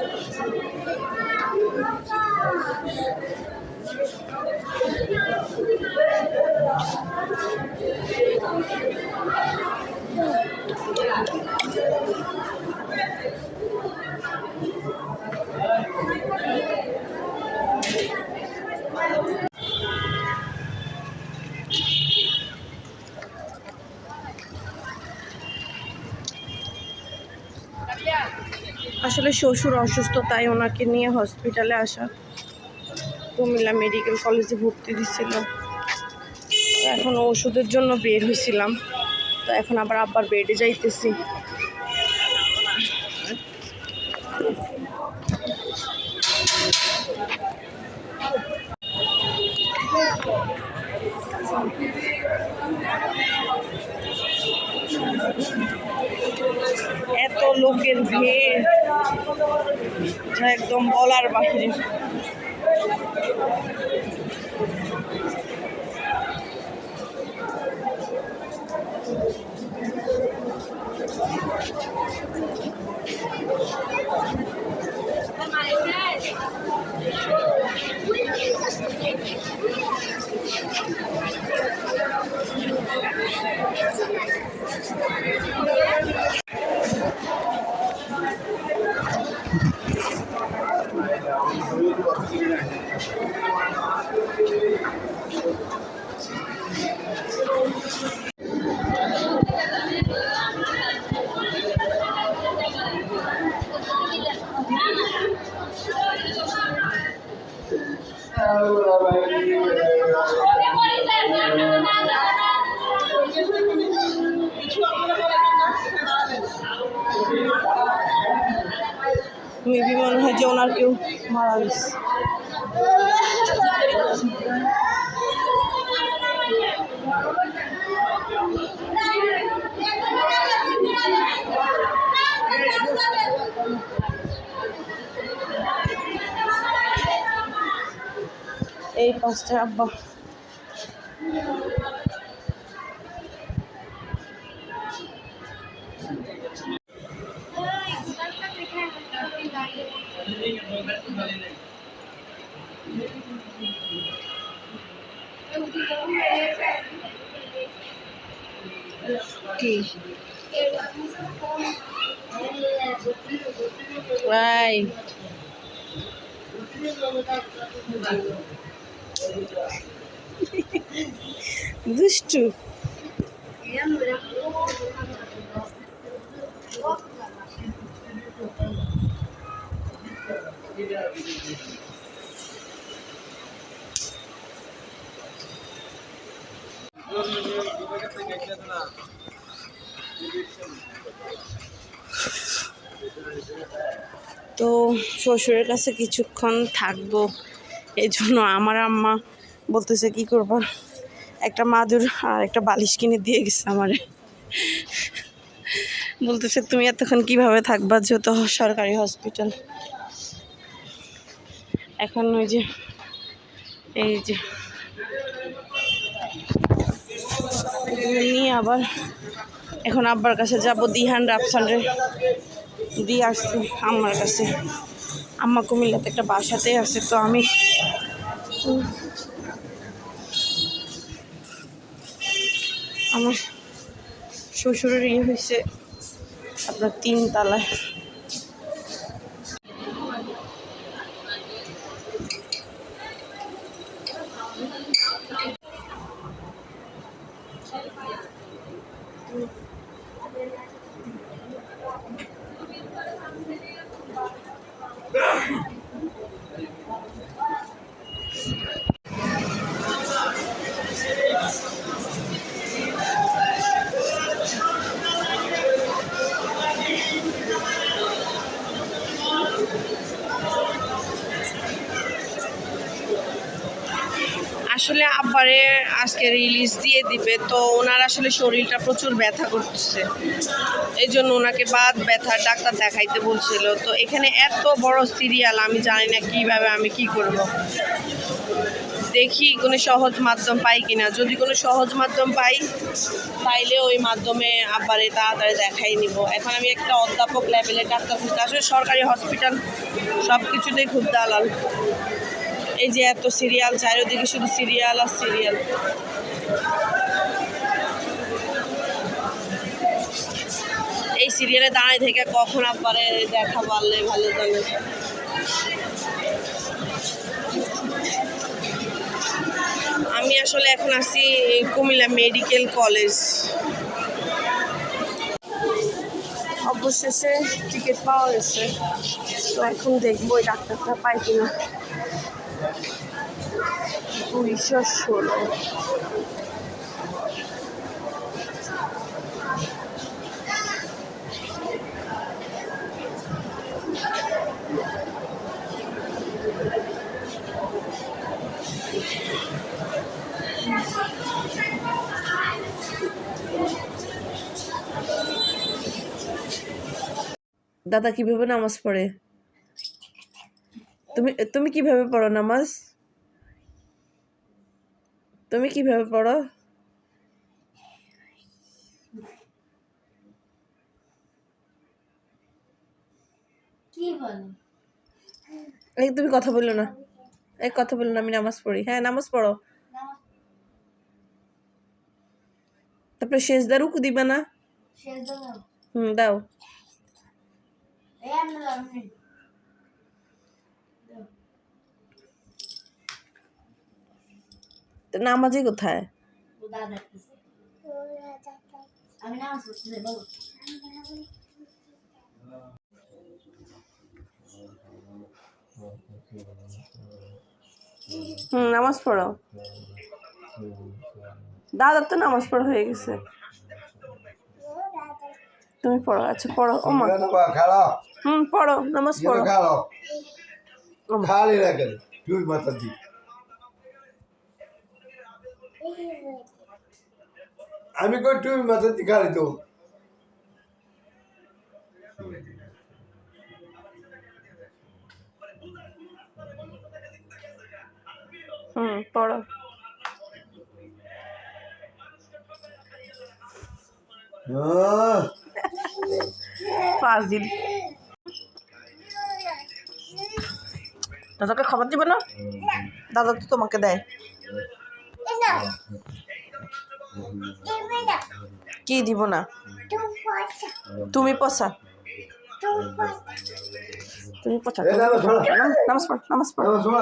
Thank you. আসলে শ্বশুর অসুস্থ, তাই ওনাকে নিয়ে হসপিটালে আসা। কুমিল্লা মেডিকেল কলেজে ভর্তি দিছিল তো এখন ওষুধের জন্য বের হয়েছিলাম। তো এখন আবার আব্বার বেডে যাইতেছি এত লোকের ভিড়। একদম বলার বাহিরে। Hello, my dear. মেবি মনে হয় যে ওনার কেউ মারা গেছে। এই পাঁচটা আব্বা। Queijo. Vai. Dustu. তো শ্বশুরের কাছে কিছুক্ষণ থাকব, এই জন্য আমার আম্মা বলতেছে, কি করব? একটা মাদুর আর একটা বালিশ কিনে দিয়ে গেছে আমারে। বলতেছে, তুমি এতক্ষণ কীভাবে থাকবা? যেহেতু সরকারি হসপিটাল। এখন ওই যে, এই যে। নিয়ে আবার, এখন আব্বার কাছে যাব, দিহান রাফসানরে। দিয়ে আসছি আম্মার কাছে। আম্মা কুমিল্লাতে একটা বাসাতে আছে, তো আমি আমার শ্বশুরের ইয়ে হয়েছে আপনার তিন আসলে আব্বারে আজকে রিলিজ দিয়ে দিবে, তো ওনার আসলে শরীরটা প্রচুর ব্যথা করতেছে। এই জন্য ওনাকে বাদ ব্যথার ডাক্তার দেখাইতে বলছিল। তো এখানে এত বড় সিরিয়াল আমি জানি না কীভাবে আমি কি করব। দেখি কোনো সহজ মাধ্যম পাই কিনা। যদি কোনো সহজ মাধ্যম পাই, তাইলে ওই মাধ্যমে আবারে তাড়াতাড়ি দেখাই নিব। এখন আমি একটা অধ্যাপক লেভেলের ডাক্তার খুঁজতে আসলে সরকারি হসপিটাল সব কিছুতেই খুব দালাল। এই যে এত সিরিয়াল চারিদিকে শুধু সিরিয়াল আর সিরিয়াল এই সিরিয়ালে দাঁড়ায় থেকে কখন আবারে দেখা পারলে ভালো জানে। আমি আসলে এখন আছি কুমিল্লা মেডিকেল কলেজ। অবশেষে টিকিট পাওয়া গেছে। তো এখন দেখব ওই ডাক্তারটা পাই কিনা। দুইশো ষোলো। দাদা কীভাবে নামাজ পড়ে? তুমি তুমি কীভাবে পড়ো নামাজ? তুমি কীভাবে পড়ো? এই তুমি কথা বলল না। এই কথা বলল না আমি নামাজ পড়ি। হ্যাঁ নামাজ পড়ো। তারপরে শেষ দারুকু দিবা না? হুম দাও এই আমি আমি তো নামাজে কোথায়? হুম নামাজ পড়ো। দাদার তো নামাজ পড়া হয়ে গেছে। তুমি পড়ো আচ্ছা পড়ো। ও মা। হুম পড়ো নামাজ পড়ো। খালো রাখেন তুই দি আমি কই তুই মাথা দি খালি তো? হুম পড়ো। আহ, ফাজিল। দাদাকে খবর দিবে না? দাদা তো তোমাকে দেয়। কি দিব না? তুমি পচা তুমি পচা এ দাদা শোনো। নামাজ পড় নামাজ পড়। দাদা শোনো।